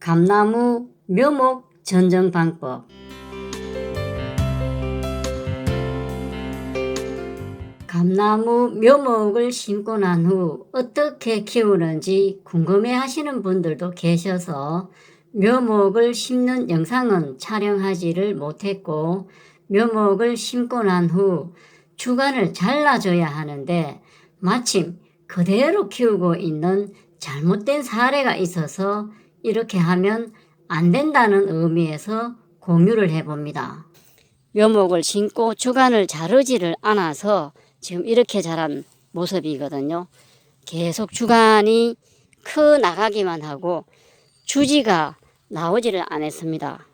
감나무 묘목 전정 방법. 감나무 묘목을 심고 난 후 어떻게 키우는지 궁금해 하시는 분들도 계셔서 묘목을 심는 영상은 촬영하지를 못했고 묘목을 심고 난 후 주간을 잘라줘야 하는데 마침 그대로 키우고 있는 잘못된 사례가 있어서 이렇게 하면 안 된다는 의미에서 공유를 해봅니다. 묘목을 심고 주간을 자르지를 않아서 지금 이렇게 자란 모습이거든요. 계속 주간이 커 나가기만 하고 주지가 나오지를 않았습니다.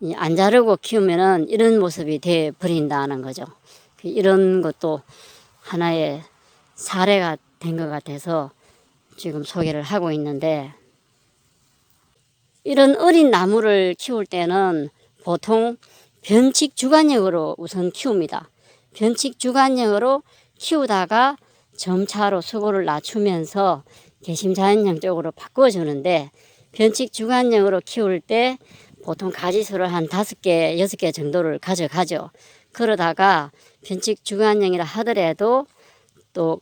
이안 자르고 키우면은 이런 모습이 돼 버린다는 거죠. 그 이런 것도 하나의 사례가 된 것 같아서 지금 소개를 하고 있는데 이런 어린 나무를 키울 때는 보통 변칙 주간형으로 우선 키웁니다. 변칙 주간형으로 키우다가 점차로 수고를 낮추면서 개심자연형 쪽으로 바꿔주는데 변칙 주간형으로 키울 때 보통 가지수를 한 다섯 개, 여섯 개 정도를 가져가죠. 그러다가 변칙 주간형이라 하더라도 또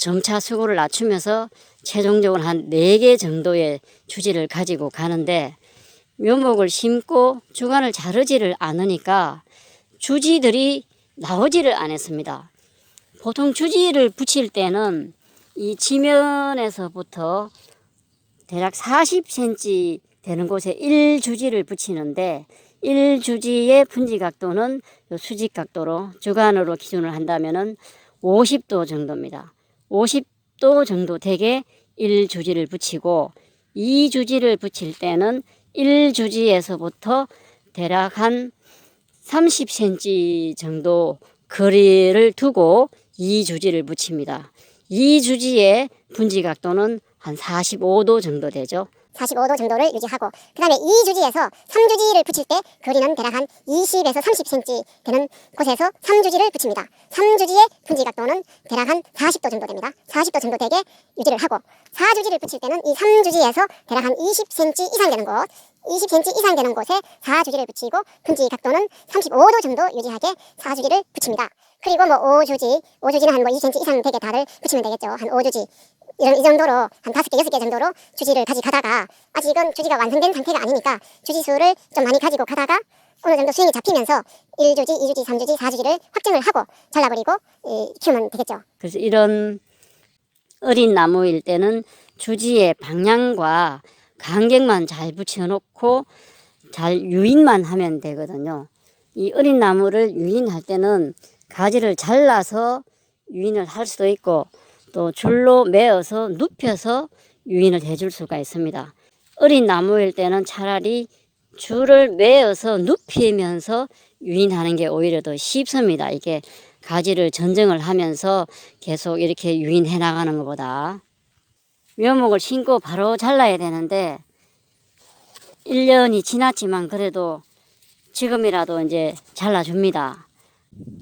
점차 수고를 낮추면서 최종적으로 한 네 개 정도의 주지를 가지고 가는데 묘목을 심고 주간을 자르지를 않으니까 주지들이 나오지를 않았습니다. 보통 주지를 붙일 때는 이 지면에서부터 대략 40cm 되는 곳에 1주지를 붙이는데 1주지의 분지 각도는 요 수직 각도로 주간으로 기준을 한다면은 50도 정도입니다. 50도 정도 되게 1주지를 붙이고 2주지를 붙일 때는 1주지에서부터 대략 한 30cm 정도 거리를 두고 2주지를 붙입니다. 2주지의 분지 각도는 한 45도 정도 되죠. 45도 정도를 유지하고 그 다음에 2주지에서 3주지를 붙일 때 거리는 대략 한 20에서 30cm 되는 곳에서 3주지를 붙입니다. 3주지의 분지 각도는 대략 한 40도 정도 됩니다. 40도 정도 되게 유지를 하고 4주지를 붙일 때는 이 3주지에서 대략 한 20cm 이상 되는 곳 20cm 이상 되는 곳에 4주지를 붙이고 분지 각도는 35도 정도 유지하게 4주지를 붙입니다. 그리고 뭐 5주지, 5주지는 한 뭐 2cm 이상 되게 달을 붙이면 되겠죠. 한 5주지. 이런 이 정도로 한 다섯 개 여섯 개 정도로 주지를 가져가다가 아직은 주지가 완성된 상태가 아니니까 주지 수를 좀 많이 가지고 가다가 어느 정도 스윙이 잡히면서 1주지, 2주지, 3주지, 4주지를 확정을 하고 잘라버리고 이, 키우면 되겠죠. 그래서 이런 어린 나무일 때는 주지의 방향과 간격만 잘 붙여놓고 잘 유인만 하면 되거든요. 이 어린 나무를 유인할 때는 가지를 잘라서 유인을 할 수도 있고 또 줄로 매어서 눕혀서 유인을 해줄 수가 있습니다. 어린 나무일 때는 차라리 줄을 매어서 눕히면서 유인하는 게 오히려 더 쉽습니다. 이게 가지를 전정을 하면서 계속 이렇게 유인해 나가는 것보다 묘목을 심고 바로 잘라야 되는데 1년이 지났지만 그래도 지금이라도 이제 잘라줍니다.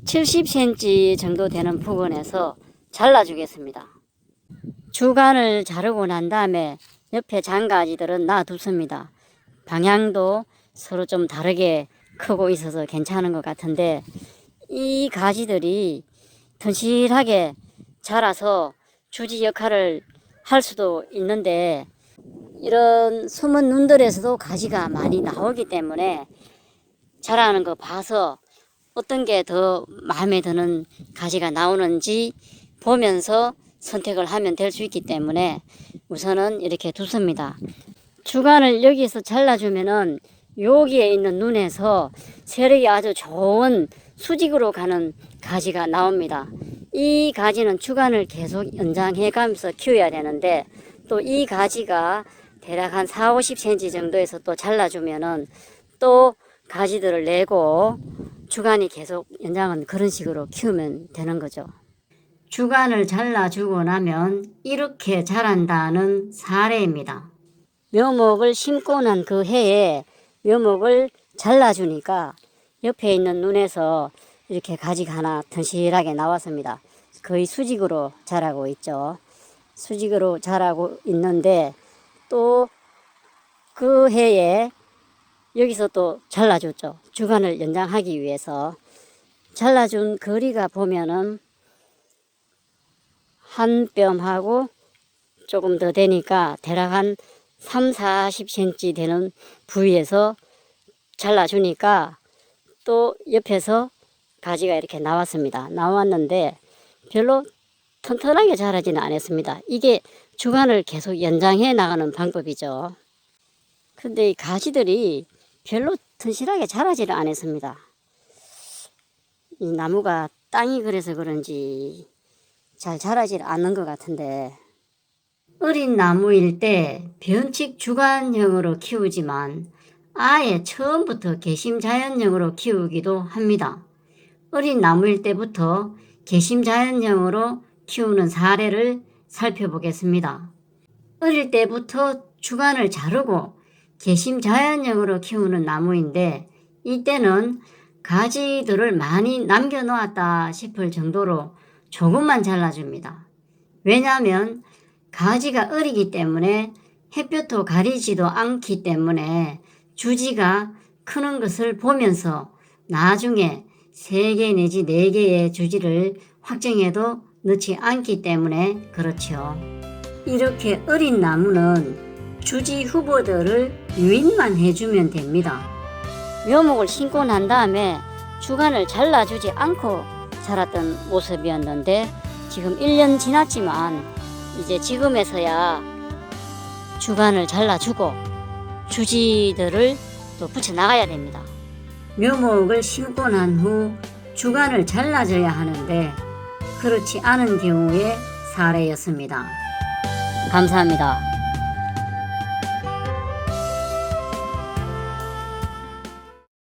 70cm 정도 되는 부분에서 잘라주겠습니다. 주간을 자르고 난 다음에 옆에 장가지들은 놔둡습니다. 방향도 서로 좀 다르게 크고 있어서 괜찮은 것 같은데 이 가지들이 튼실하게 자라서 주지 역할을 할 수도 있는데 이런 숨은 눈들에서도 가지가 많이 나오기 때문에 자라는 거 봐서 어떤 게 더 마음에 드는 가지가 나오는지 보면서 선택을 하면 될 수 있기 때문에 우선은 이렇게 두습니다. 주간을 여기서 잘라주면은 여기에 있는 눈에서 세력이 아주 좋은 수직으로 가는 가지가 나옵니다. 이 가지는 주간을 계속 연장해 가면서 키워야 되는데 또 이 가지가 대략 한 4, 50cm 정도에서 또 잘라주면은 또 가지들을 내고 주간이 계속 연장은 그런 식으로 키우면 되는 거죠. 주간을 잘라주고 나면 이렇게 자란다는 사례입니다. 묘목을 심고 난 그 해에 묘목을 잘라주니까 옆에 있는 눈에서 이렇게 가지가 하나 튼실하게 나왔습니다. 거의 수직으로 자라고 있죠. 수직으로 자라고 있는데 또 그 해에 여기서 또 잘라줬죠. 주간을 연장하기 위해서. 잘라준 거리가 보면은 한 뼘하고 조금 더 되니까 대략 한 3, 40cm 되는 부위에서 잘라주니까 또 옆에서 가지가 이렇게 나왔습니다. 나왔는데 별로 튼튼하게 자라지는 않았습니다. 이게 주간을 계속 연장해 나가는 방법이죠. 근데 이 가지들이 별로 튼실하게 자라지를 않았습니다. 이 나무가 땅이 그래서 그런지 잘 자라질 않는 것 같은데 어린 나무일 때 변칙 주간형으로 키우지만 아예 처음부터 개심 자연형으로 키우기도 합니다. 어린 나무일 때부터 개심 자연형으로 키우는 사례를 살펴보겠습니다. 어릴 때부터 주간을 자르고 개심 자연형으로 키우는 나무인데 이때는 가지들을 많이 남겨놓았다 싶을 정도로 조금만 잘라줍니다. 왜냐하면 가지가 어리기 때문에 햇볕도 가리지도 않기 때문에 주지가 크는 것을 보면서 나중에 3개 내지 4개의 주지를 확정해도 넣지 않기 때문에 그렇죠. 이렇게 어린 나무는 주지 후보들을 유인만 해주면 됩니다. 묘목을 심고 난 다음에 주간을 잘라주지 않고 자랐던 모습이었는데 지금 1년 지났지만 이제 지금에서야 주간을 잘라주고 주지들을 또 붙여 나가야 됩니다. 묘목을 심고 난 후 주간을 잘라줘야 하는데 그렇지 않은 경우의 사례였습니다. 감사합니다.